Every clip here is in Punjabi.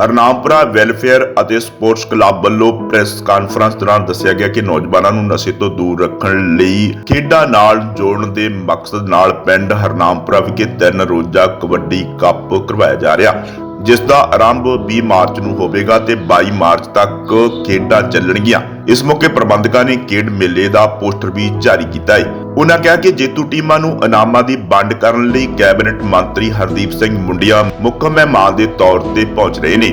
ਹਰਨਾਮਪੁਰਾ ਵੈਲਫੇਅਰ ਅਤੇ ਸਪੋਰਟਸ ਕਲੱਬ ਵੱਲੋਂ ਪ੍ਰੈਸ ਕਾਨਫਰੰਸ ਦੌਰਾਨ ਦੱਸਿਆ ਗਿਆ ਕਿ ਨੌਜਵਾਨਾਂ ਨੂੰ ਨਸ਼ੇ ਤੋਂ ਦੂਰ ਰੱਖਣ ਲਈ ਖੇਡਾਂ ਨਾਲ ਜੋੜਨ ਦੇ ਮਕਸਦ ਨਾਲ ਪਿੰਡ ਹਰਨਾਮਪੁਰਾ ਵਿਖੇ ਤਿੰਨ ਰੋਜ਼ਾ ਕਬੱਡੀ ਕੱਪ ਕਰਵਾਇਆ ਜਾ ਰਿਹਾ। ਜਿਸ ਦਾ ਆਰੰਭ 20 ਮਾਰਚ ਨੂੰ ਹੋਵੇਗਾ ਤੇ 22 ਮਾਰਚ ਤੱਕ ਖੇਡਾਂ ਚੱਲਣਗੀਆਂ। ਇਸ ਮੌਕੇ ਪ੍ਰਬੰਧਕਾਂ ਨੇ ਖੇਡ ਮੇਲੇ ਦਾ ਪੋਸਟਰ ਵੀ ਜਾਰੀ ਕੀਤਾ ਹੈ। ਉਹਨਾਂ ਕਿਹਾ ਕਿ ਜੇਤੂ ਟੀਮਾਂ ਨੂੰ ਇਨਾਮਾਂ ਦੀ ਵੰਡ ਕਰਨ ਲਈ ਕੈਬਨਿਟ ਮੰਤਰੀ ਹਰਦੀਪ ਸਿੰਘ ਮੁੰਡਿਆ ਮੁੱਖ ਮਹਿਮਾਨ ਦੇ ਤੌਰ ਤੇ ਪਹੁੰਚ ਰਹੇ ਨੇ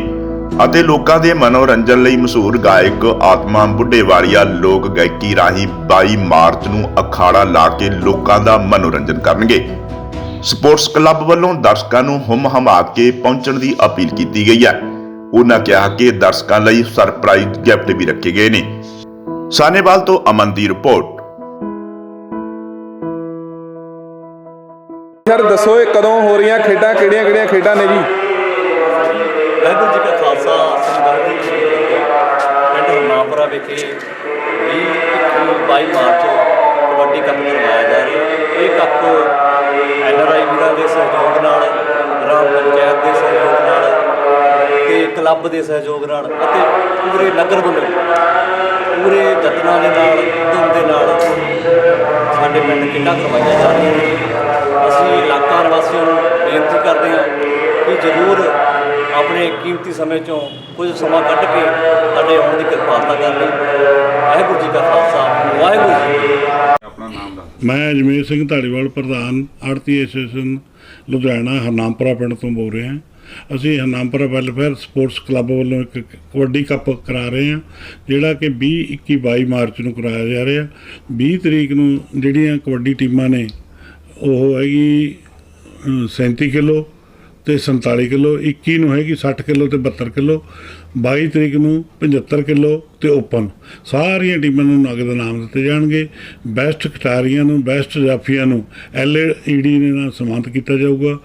ਅਤੇ ਲੋਕਾਂ ਦੇ ਮਨੋਰੰਜਨ ਲਈ ਮਸ਼ਹੂਰ ਗਾਇਕ ਆਤਮਾ ਬੁੱਢੇਵਾਲੀਆ ਲੋਕ ਗਾਇਕੀ ਰਾਹੀਂ 22 ਮਾਰਚ ਨੂੰ ਅਖਾੜਾ ਲਾ ਕੇ ਲੋਕਾਂ ਦਾ ਮਨੋਰੰਜਨ ਕਰਨਗੇ। ਸਪੋਰਟਸ ਕਲੱਬ ਵੱਲੋਂ ਦਰਸ਼ਕਾਂ ਨੂੰ ਹੁਮ ਹਮਾ ਕੇ ਪਹੁੰਚਣ ਦੀ ਅਪੀਲ ਕੀਤੀ ਗਈ ਹੈ। ਉਹਨਾਂ ਕਿਹਾ ਕਿ ਦਰਸ਼ਕਾਂ ਲਈ ਸਰਪ੍ਰਾਈਜ਼ ਗਿਫਟ ਵੀ ਰੱਖੇ ਗਏ ਨੇ। ਸਾਨੇਵਾਲ ਤੋਂ ਅਮਨ ਦੀ ਰਿਪੋਰਟ। ਸਰ ਦੱਸੋ ਇਹ ਕਦੋਂ ਹੋ ਰਹੀਆਂ ਖੇਡਾਂ ਕਿਹੜੀਆਂ ਕਿਹੜੀਆਂ ਖੇਡਾਂ ਨੇ ਜੀ? ਵਾਹਿਗੁਰੂ ਜੀ ਕਾ ਖਾਲਸਾ ਵਾਹਿਗੁਰੂ ਜੀ ਪਿੰਡ ਹਰਨਾਪੁਰਾ ਵਿਖੇ 20 22 ਮਾਰਚ ਕਬੱਡੀ ਕੱਪ ਕਰਵਾਇਆ ਜਾ ਰਿਹਾ ਹੈ। ਇਹ ਕੱਪ ਐਨਆਰਆਈ ਵੀਰਾਂ ਦੇ ਸਹਿਯੋਗ ਨਾਲ ਗ੍ਰਾਮ ਪੰਚਾਇਤ ਦੇ ਸਹਿਯੋਗ ਨਾਲ ਤੇ ਕਲੱਬ ਦੇ ਸਹਿਯੋਗ ਨਾਲ ਅਤੇ ਪੂਰੇ ਨਗਰ ਵੱਲੋਂ ਪੂਰੇ ਯਤਨਾਂ ਦੇ ਨਾਲ ਧੁੰਮ ਦੇ ਨਾਲ ਸਾਡੇ ਪਿੰਡ ਖੇਡਾਂ ਕਰਵਾਈਆਂ ਜਾ ਰਹੀਆਂ ਨੇ। ਅਸੀਂ ਇਲਾਕਾ ਨਿਵਾਸੀਆਂ ਨੂੰ ਬੇਨਤੀ ਕਰਦੇ ਹਾਂ ਕਿ ਜ਼ਰੂਰ ਆਪਣੇ ਕੀਮਤੀ ਸਮੇਂ ਚੋਂ ਕੁਝ ਸਮਾਂ ਕੱਢ ਕੇ ਸਾਡੇ ਆਉਣ ਦੀ ਕਿਰਪਾਲਤਾ ਕਰ ਲਈ ਵਾਹਿਗੁਰੂ ਜੀ ਕਾ ਖਾਲਸਾ, ਵਾਹਿਗੁਰੂ ਜੀ ਕੀ ਫਤਿਹ ਮੈਂ ਅਜਮੇਰ ਸਿੰਘ ਧਾਲੀਵਾਲ ਪ੍ਰਧਾਨ ਆੜਤੀ ਐਸੋਸੀਏਸ਼ਨ ਲੁਧਿਆਣਾ ਹਰਨਾਮਪੁਰਾ ਪਿੰਡ ਤੋਂ ਬੋਲ ਰਿਹਾ ਅਸੀਂ ਹਰਨਾਮਪੁਰਾ ਵੈਲਫੇਅਰ ਸਪੋਰਟਸ ਕਲੱਬ ਵੱਲੋਂ ਇੱਕ ਕਬੱਡੀ ਕੱਪ ਕਰਾ ਰਹੇ ਹਾਂ ਜਿਹੜਾ ਕਿ 20 21 22 ਮਾਰਚ ਨੂੰ ਕਰਾਇਆ ਜਾ ਰਿਹਾ। 20 ਤਰੀਕ ਨੂੰ ਜਿਹੜੀਆਂ ਕਬੱਡੀ ਟੀਮਾਂ ਨੇ ਉਹ ਹੈਗੀ ਅ, 37 ਕਿਲੋ ਤੇ 47 ਕਿਲੋ 21 ਨੂੰ ਹੈਗੀ 60 ਕਿਲੋ ਤੇ 72 ਕਿਲੋ 22 ਤਰੀਕ ਨੂੰ 75 ਕਿਲੋ ਤੇ ਓਪਨ। ਸਾਰੀਆਂ ਟੀਮਾਂ ਨੂੰ ਨਗਦ ਇਨਾਮ ਦਿੱਤੇ ਜਾਣਗੇ। ਬੈਸਟ ਖਿਡਾਰੀਆਂ ਨੂੰ, ਬੈਸਟ ਜਾਫੀਆਂ ਨੂੰ ਐਲਈਡੀ ਦੇ ਨਾਲ ਸਨਮਾਨਿਤ ਕੀਤਾ ਜਾਊਗਾ।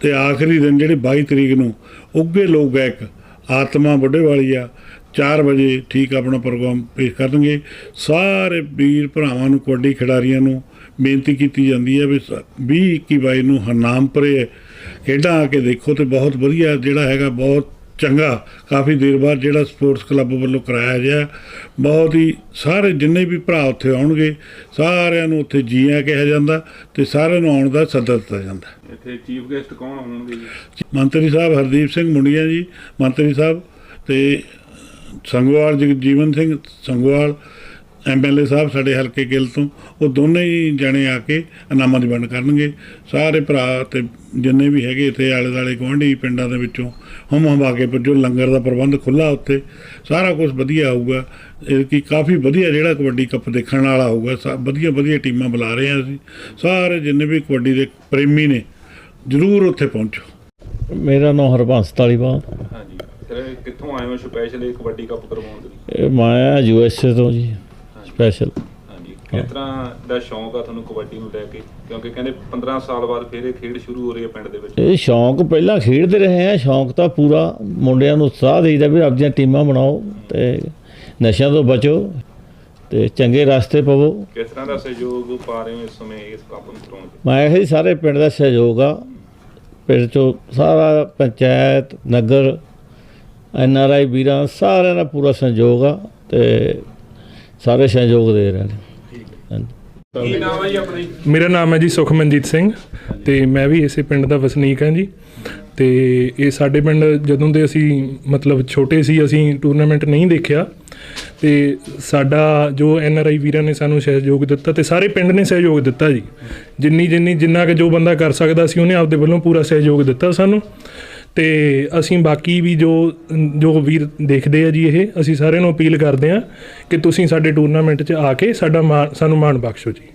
ਤੇ ਆਖਰੀ ਦਿਨ ਜਿਹੜੇ 22 ਤਰੀਕ ਨੂੰ ਉੱਗੇ ਲੋਕ ਗਾਇਕ ਆਤਮਾ ਬੁੱਢੇ ਵਾਲੀ ਆ 4 ਵਜੇ ਠੀਕ ਆਪਣਾ ਪ੍ਰੋਗਰਾਮ ਪੇਸ਼ ਕਰਨਗੇ ਸਾਰੇ ਵੀਰ ਭਰਾਵਾਂ ਨੂੰ ਕਬੱਡੀ ਖਿਡਾਰੀਆਂ ਨੂੰ ਬੇਨਤੀ ਕੀਤੀ ਜਾਂਦੀ ਹੈ ਵੀ 20 21 22 ਨੂੰ ਹਰਨਾਮਪੁਰੇ ਖੇਡਾਂ ਆ ਕੇ ਦੇਖੋ ਤੇ ਬਹੁਤ ਵਧੀਆ ਜਿਹੜਾ ਹੈਗਾ ਬਹੁਤ ਚੰਗਾ ਕਾਫੀ ਦੇਰ ਬਾਅਦ ਜਿਹੜਾ ਸਪੋਰਟਸ ਕਲੱਬ ਵੱਲੋਂ ਕਰਾਇਆ ਗਿਆ। ਬਹੁਤ ਹੀ ਸਾਰੇ ਜਿੰਨੇ ਵੀ ਭਰਾ ਉੱਥੇ ਆਉਣਗੇ ਸਾਰਿਆਂ ਨੂੰ ਉੱਥੇ ਜੀ ਆਇਆਂ ਕਿਹਾ ਜਾਂਦਾ ਤੇ ਸਾਰਿਆਂ ਨੂੰ ਆਉਣ ਦਾ ਸੱਦਾ ਦਿੱਤਾ ਜਾਂਦਾ। ਇੱਥੇ ਚੀਫ ਗੈਸਟ ਕੌਣ ਜੀ? ਮੰਤਰੀ ਸਾਹਿਬ ਹਰਦੀਪ ਸਿੰਘ ਮੁੰਡੀਆਂ ਜੀ ਮੰਤਰੀ ਸਾਹਿਬ ਤੇ ਸੰਗਵਾਲ, ਜਗ- ਜੀਵਨ ਸਿੰਘ ਸੰਗਵਾਲ ਐਮਐਲਏ ਸਾਹਿਬ ਸਾਡੇ ਹਲਕੇ ਗਿੱਲ ਤੋਂ, ਉਹ ਦੋਨੇ ਹੀ ਜਣੇ ਆ ਕੇ ਇਨਾਮਾਂ ਦੀ ਵੰਡ ਕਰਨਗੇ। ਸਾਰੇ ਭਰਾ ਤੇ ਜਿੰਨੇ ਵੀ ਹੈਗੇ ਇੱਥੇ ਆਲੇ ਦਾਲੇ ਗੁਆਂਢੀ ਪਿੰਡਾਂ ਦੇ ਵਿੱਚੋਂ ਹਮ ਹਮਾ ਕੇ ਪੁੱਜੋ, ਲੰਗਰ ਦਾ ਪ੍ਰਬੰਧ ਖੁੱਲਾ ਉੱਥੇ। ਸਾਰਾ ਕੁਝ ਵਧੀਆ ਆਊਗਾ ਇਹ ਕੀ ਕਾਫੀ ਵਧੀਆ ਜਿਹੜਾ ਕਬੱਡੀ ਕੱਪ ਦੇਖਣ ਵਾਲਾ ਹੋਊਗਾ, ਸਾ- ਵਧੀਆ ਵਧੀਆ ਟੀਮਾਂ ਬੁਲਾ ਰਹੇ ਹਾਂ ਅਸੀਂ। ਸਾਰੇ ਜਿੰਨੇ ਵੀ ਕਬੱਡੀ ਦੇ ਪ੍ਰੇਮੀ ਨੇ, ਜ਼ਰੂਰ ਉੱਥੇ ਪਹੁੰਚੋ। ਮੇਰਾ ਨਾਮ ਹਰਬੰਸ ਧਾਲੀਵਾਲ ਸਰ ਕਿੱਥੋਂ ਆਏ ਹੋ ਸਪੈਸ਼ਲ ਇਹ ਕਬੱਡੀ ਕੱਪ ਕਰਵਾਉਣ ਦੇ ਲਈ? ਇਹ ਮੈਂ ਯੂ ਐਸ ਏ ਤੋਂ ਜੀ ਸਪੈਸ਼ਲ ਹਾਂਜੀ। ਕਿਸ ਤਰ੍ਹਾਂ ਦਾ ਸ਼ੌਂਕ ਆ ਤੁਹਾਨੂੰ ਕਬੱਡੀ ਨੂੰ ਲੈ ਕੇ? ਕਿਉਂਕਿ ਕਹਿੰਦੇ 15 ਸਾਲ ਬਾਅਦ ਫਿਰ ਇਹ ਖੇਡ ਸ਼ੁਰੂ ਹੋ ਰਹੀ ਹੈ ਪਿੰਡ ਦੇ ਵਿੱਚ। ਇਹ ਸ਼ੌਂਕ ਪਹਿਲਾਂ ਖੇਡਦੇ ਰਹੇ ਆ ਸ਼ੌਂਕ ਤਾਂ ਪੂਰਾ ਮੁੰਡਿਆਂ ਨੂੰ ਉਤਸ਼ਾਹ ਦੇਈਦਾ ਵੀ ਆਪਣੀਆਂ ਟੀਮਾਂ ਬਣਾਓ ਤੇ ਨਸ਼ਿਆਂ ਤੋਂ ਬਚੋ ਤੇ ਚੰਗੇ ਰਸਤੇ ਪਵੋ। ਕਿਸ ਤਰ੍ਹਾਂ ਦਾ ਸਹਿਯੋਗ ਪਾ ਰਹੇ ਹੋ ਇਸ ਸਮੇਂ ਇਸ ਕੱਪ ਨੂੰ ਕਰਾਉਣ ਦੇ? ਮੈਂ ਇਹ ਸਾਰੇ ਪਿੰਡ ਦਾ ਸਹਿਯੋਗ ਆ। ਪਿੰਡ ਚੋਂ ਸਾਰਾ ਪੰਚਾਇਤ ਨਗਰ ਐਨ ਆਰ ਆਈ ਵੀਰਾਂ ਸਾਰਿਆਂ ਦਾ ਪੂਰਾ ਸਹਿਯੋਗ ਆ ਤੇ ਸਾਰੇ ਸਹਿਯੋਗ ਦੇ ਰਹੇ ਨੇ। ਹਾਂਜੀ। ਕੀ ਨਾਮ ਹੈ ਜੀ ਆਪਣੀ? ਮੇਰਾ ਨਾਮ ਹੈ ਜੀ ਸੁਖਮਨਜੀਤ ਸਿੰਘ ਤੇ ਮੈਂ ਵੀ ਇਸੇ ਪਿੰਡ ਦਾ ਵਸਨੀਕ ਹਾਂ ਜੀ। ਤੇ ਇਹ ਸਾਡੇ ਪਿੰਡ ਜਦੋਂ ਦੇ ਅਸੀਂ ਮਤਲਬ ਛੋਟੇ ਸੀ ਅਸੀਂ ਟੂਰਨਾਮੈਂਟ ਨਹੀਂ ਦੇਖਿਆ। ਤੇ ਸਾਡਾ ਜੋ ਐਨ ਆਰ ਆਈ ਵੀਰਾਂ ਨੇ ਸਾਨੂੰ ਸਹਿਯੋਗ ਦਿੱਤਾ ਤੇ ਸਾਰੇ ਪਿੰਡ ਨੇ ਸਹਿਯੋਗ ਦਿੱਤਾ ਜੀ। ਜਿੰਨੀ ਜਿੰਨੀ ਜਿੰਨਾ ਕਿ ਜੋ ਬੰਦਾ ਕਰ ਸਕਦਾ ਸੀ ਉਹਨੇ ਆਪਦੇ ਵੱਲੋਂ ਪੂਰਾ ਸਹਿਯੋਗ ਦਿੱਤਾ ਸਾਨੂੰ। ਤੇ ਅਸੀਂ ਬਾਕੀ ਵੀ ਜੋ ਜੋ ਵੀਰ ਦੇਖਦੇ ਆ ਜੀ ਇਹ, ਅਸੀਂ ਸਾਰਿਆਂ ਨੂੰ ਅਪੀਲ ਕਰਦੇ ਆ ਕਿ ਤੁਸੀਂ ਸਾਡੇ ਟੂਰਨਾਮੈਂਟ 'ਚ ਆ ਕੇ ਸਾਡਾ ਮਾਣ, ਸਾਨੂੰ ਮਾਣ ਬਖਸ਼ੋ ਜੀ।